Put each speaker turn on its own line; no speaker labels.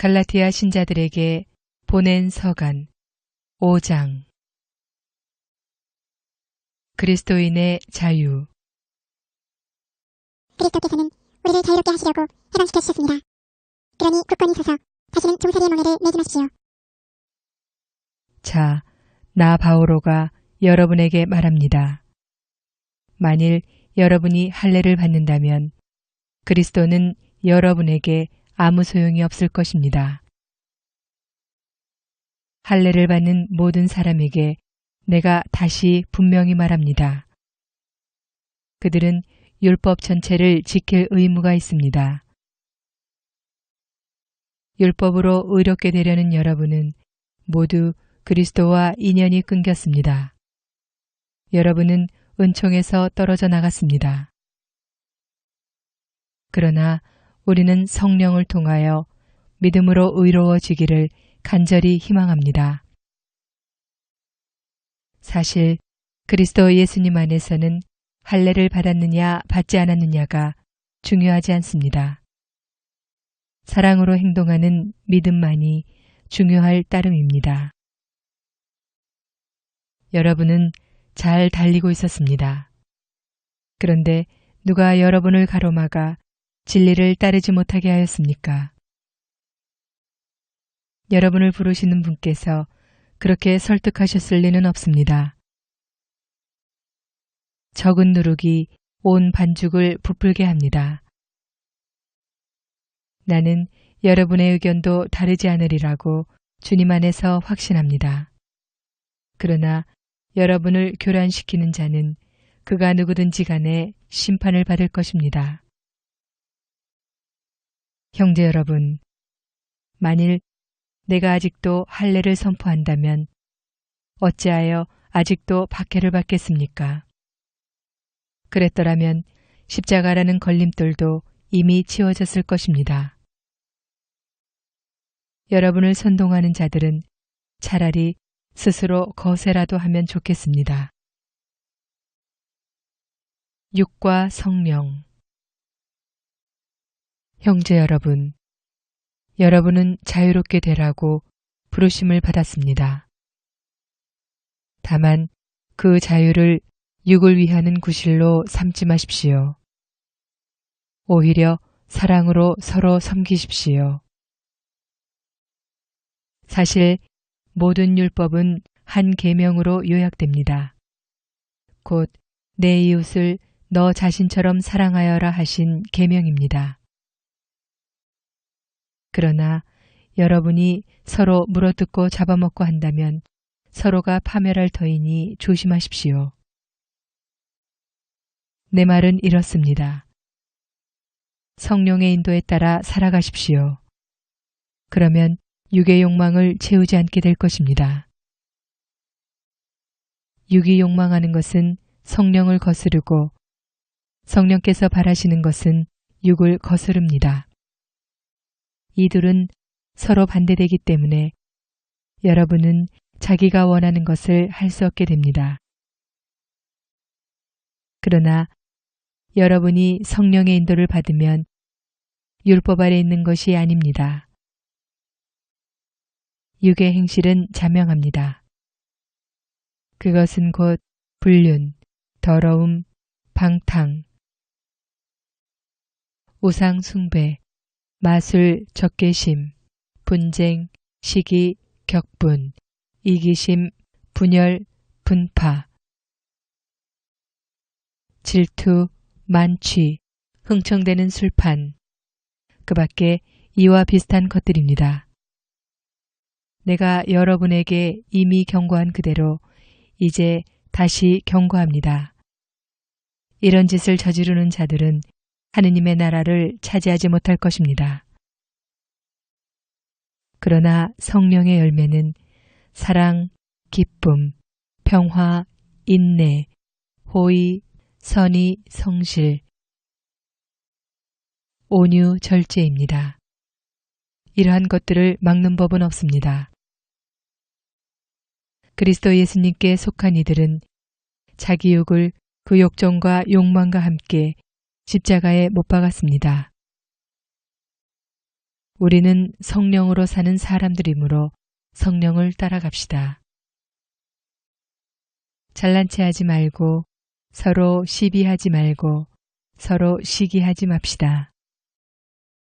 갈라티아 신자들에게 보낸 서간 5장 그리스도인의 자유
그리스도께서는 우리를 자유롭게 하시려고 해방시켜 주셨습니다. 그러니 굳건히 서서 다시는 종살이의 멍에를 매지 마십시오.
자, 나 바오로가 여러분에게 말합니다. 만일 여러분이 할례를 받는다면 그리스도는 여러분에게 아무 소용이 없을 것입니다. 할례를 받는 모든 사람에게 내가 다시 분명히 말합니다. 그들은 율법 전체를 지킬 의무가 있습니다. 율법으로 의롭게 되려는 여러분은 모두 그리스도와 인연이 끊겼습니다. 여러분은 은총에서 떨어져 나갔습니다. 그러나 우리는 성령을 통하여 믿음으로 의로워지기를 간절히 희망합니다. 사실 그리스도 예수님 안에서는 할례를 받았느냐 받지 않았느냐가 중요하지 않습니다. 사랑으로 행동하는 믿음만이 중요할 따름입니다. 여러분은 잘 달리고 있었습니다. 그런데 누가 여러분을 가로막아 진리를 따르지 못하게 하였습니까? 여러분을 부르시는 분께서 그렇게 설득하셨을 리는 없습니다. 적은 누룩이 온 반죽을 부풀게 합니다. 나는 여러분의 의견도 다르지 않으리라고 주님 안에서 확신합니다. 그러나 여러분을 교란시키는 자는 그가 누구든지 간에 심판을 받을 것입니다. 형제 여러분, 만일 내가 아직도 할례를 선포한다면 어찌하여 아직도 박해를 받겠습니까? 그랬더라면 십자가라는 걸림돌도 이미 치워졌을 것입니다. 여러분을 선동하는 자들은 차라리 스스로 거세라도 하면 좋겠습니다. 육과 성령 형제 여러분, 여러분은 자유롭게 되라고 부르심을 받았습니다. 다만 그 자유를 육을 위하는 구실로 삼지 마십시오. 오히려 사랑으로 서로 섬기십시오. 사실 모든 율법은 한 계명으로 요약됩니다. 곧 내 이웃을 너 자신처럼 사랑하여라 하신 계명입니다. 그러나 여러분이 서로 물어뜯고 잡아먹고 한다면 서로가 파멸할 터이니 조심하십시오. 내 말은 이렇습니다. 성령의 인도에 따라 살아가십시오. 그러면 육의 욕망을 채우지 않게 될 것입니다. 육이 욕망하는 것은 성령을 거스르고 성령께서 바라시는 것은 육을 거스릅니다. 이 둘은 서로 반대되기 때문에 여러분은 자기가 원하는 것을 할 수 없게 됩니다. 그러나 여러분이 성령의 인도를 받으면 율법 아래 있는 것이 아닙니다. 육의 행실은 자명합니다. 그것은 곧 불륜, 더러움, 방탕, 우상 숭배, 마술, 적개심, 분쟁, 시기, 격분, 이기심, 분열, 분파, 질투, 만취, 흥청대는 술판, 그 밖에 이와 비슷한 것들입니다. 내가 여러분에게 이미 경고한 그대로 이제 다시 경고합니다. 이런 짓을 저지르는 자들은 하느님의 나라를 차지하지 못할 것입니다. 그러나 성령의 열매는 사랑, 기쁨, 평화, 인내, 호의, 선의, 성실, 온유, 절제입니다. 이러한 것들을 막는 법은 없습니다. 그리스도 예수님께 속한 이들은 자기 욕을 그 욕정과 욕망과 함께 십자가에 못 박았습니다. 우리는 성령으로 사는 사람들이므로 성령을 따라갑시다. 잘난 체 하지 말고 서로 시비하지 말고 서로 시기하지 맙시다.